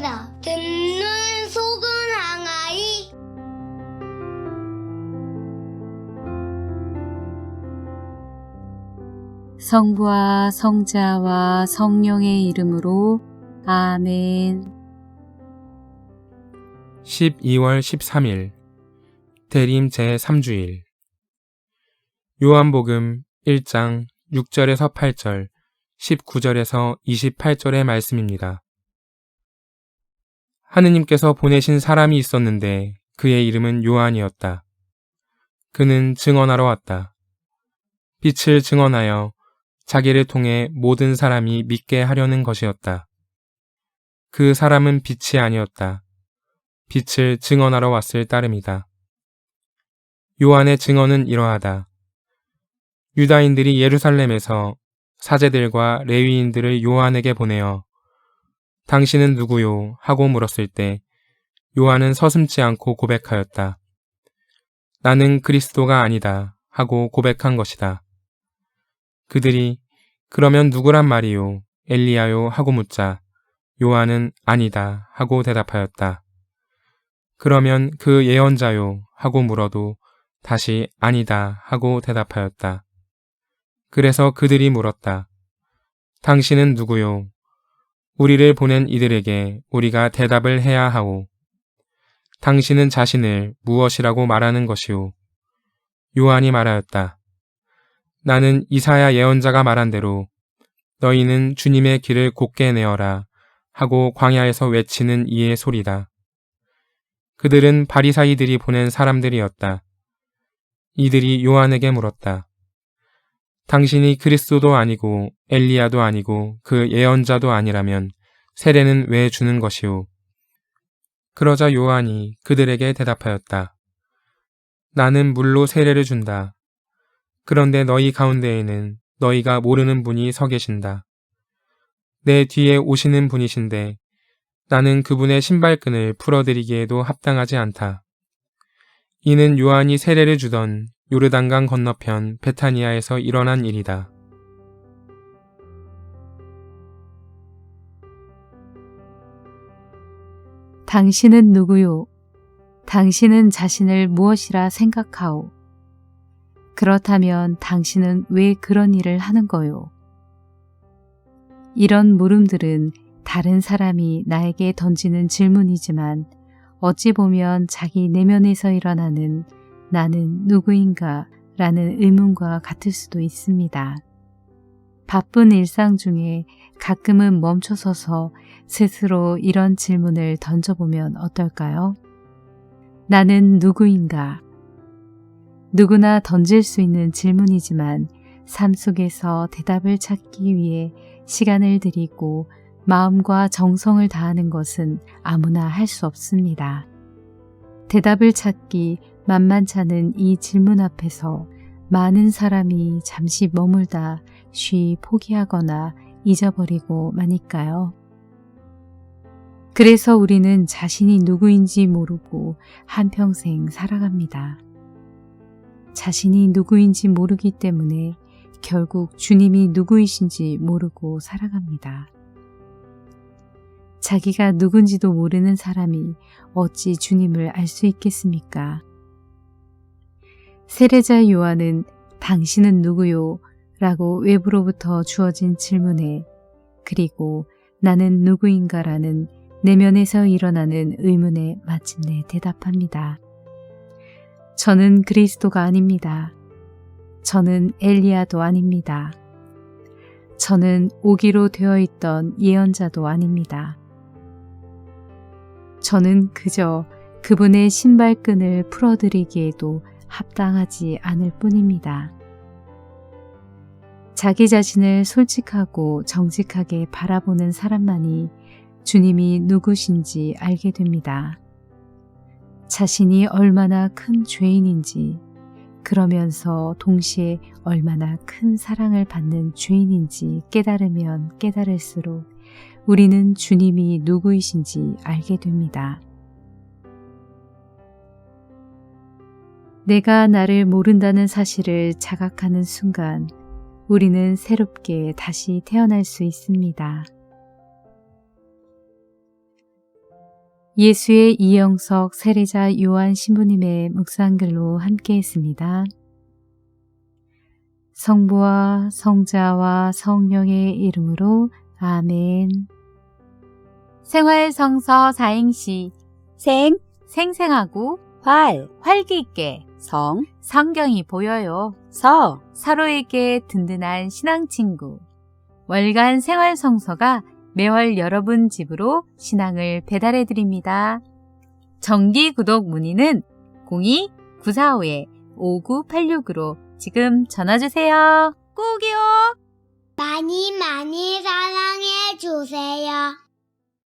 누구인가? 듣는 속은 항아이. 성부와 성자와 성령의 이름으로 아멘. 12월 13일 대림 제3주일 요한복음 1장 6절에서 8절, 19절에서 28절의 말씀입니다. 하느님께서 보내신 사람이 있었는데 그의 이름은 요한이었다. 그는 증언하러 왔다. 빛을 증언하여 자기를 통해 모든 사람이 믿게 하려는 것이었다. 그 사람은 빛이 아니었다. 빛을 증언하러 왔을 따름이다. 요한의 증언은 이러하다. 유다인들이 예루살렘에서 사제들과 레위인들을 요한에게 보내어 당신은 누구요? 하고 물었을 때 요한은 서슴지 않고 고백하였다. 나는 그리스도가 아니다 하고 고백한 것이다. 그들이 그러면 누구란 말이요? 엘리야요? 하고 묻자 요한은 아니다 하고 대답하였다. 그러면 그 예언자요? 하고 물어도 다시 아니다 하고 대답하였다. 그래서 그들이 물었다. 당신은 누구요? 우리를 보낸 이들에게 우리가 대답을 해야 하오. 당신은 자신을 무엇이라고 말하는 것이오? 요한이 말하였다. 나는 이사야 예언자가 말한 대로 너희는 주님의 길을 곧게 내어라 하고 광야에서 외치는 이의 소리다. 그들은 바리사이들이 보낸 사람들이었다. 이들이 요한에게 물었다. 당신이 그리스도도 아니고 엘리야도 아니고 그 예언자도 아니라면 세례는 왜 주는 것이오? 그러자 요한이 그들에게 대답하였다. 나는 물로 세례를 준다. 그런데 너희 가운데에는 너희가 모르는 분이 서 계신다. 내 뒤에 오시는 분이신데 나는 그분의 신발끈을 풀어드리기에도 합당하지 않다. 이는 요한이 세례를 주던 요르단강 건너편 베타니아에서 일어난 일이다. 당신은 누구요? 당신은 자신을 무엇이라 생각하오? 그렇다면 당신은 왜 그런 일을 하는 거요? 이런 물음들은 다른 사람이 나에게 던지는 질문이지만 어찌 보면 자기 내면에서 일어나는 나는 누구인가 라는 의문과 같을 수도 있습니다. 바쁜 일상 중에 가끔은 멈춰서서 스스로 이런 질문을 던져보면 어떨까요? 나는 누구인가? 누구나 던질 수 있는 질문이지만 삶 속에서 대답을 찾기 위해 시간을 들이고 마음과 정성을 다하는 것은 아무나 할 수 없습니다. 대답을 찾기 만만찮은 이 질문 앞에서 많은 사람이 잠시 머물다 쉬 포기하거나 잊어버리고 마니까요. 그래서 우리는 자신이 누구인지 모르고 한평생 살아갑니다. 자신이 누구인지 모르기 때문에 결국 주님이 누구이신지 모르고 살아갑니다. 자기가 누군지도 모르는 사람이 어찌 주님을 알 수 있겠습니까? 세례자 요한은 당신은 누구요? 라고 외부로부터 주어진 질문에 그리고 나는 누구인가라는 내면에서 일어나는 의문에 마침내 대답합니다. 저는 그리스도가 아닙니다. 저는 엘리야도 아닙니다. 저는 오기로 되어 있던 예언자도 아닙니다. 저는 그저 그분의 신발끈을 풀어드리기에도 합당하지 않을 뿐입니다. 자기 자신을 솔직하고 정직하게 바라보는 사람만이 주님이 누구신지 알게 됩니다. 자신이 얼마나 큰 죄인인지, 그러면서 동시에 얼마나 큰 사랑을 받는 죄인인지 깨달으면 깨달을수록 우리는 주님이 누구이신지 알게 됩니다. 내가 나를 모른다는 사실을 자각하는 순간 우리는 새롭게 다시 태어날 수 있습니다. 예수의 이영석 세례자 요한 신부님의 묵상글로 함께 했습니다. 성부와 성자와 성령의 이름으로 아멘. 생활 성서 사행시 생, 생생하고 활, 활기 있게 성, 성경이 보여요. 서, 서로에게 든든한 신앙 친구. 월간 생활 성서가 매월 여러분 집으로 신앙을 배달해 드립니다. 정기 구독 문의는 02-945-5986으로 지금 전화 주세요. 꼭이요. 많이 많이 사랑해 주세요.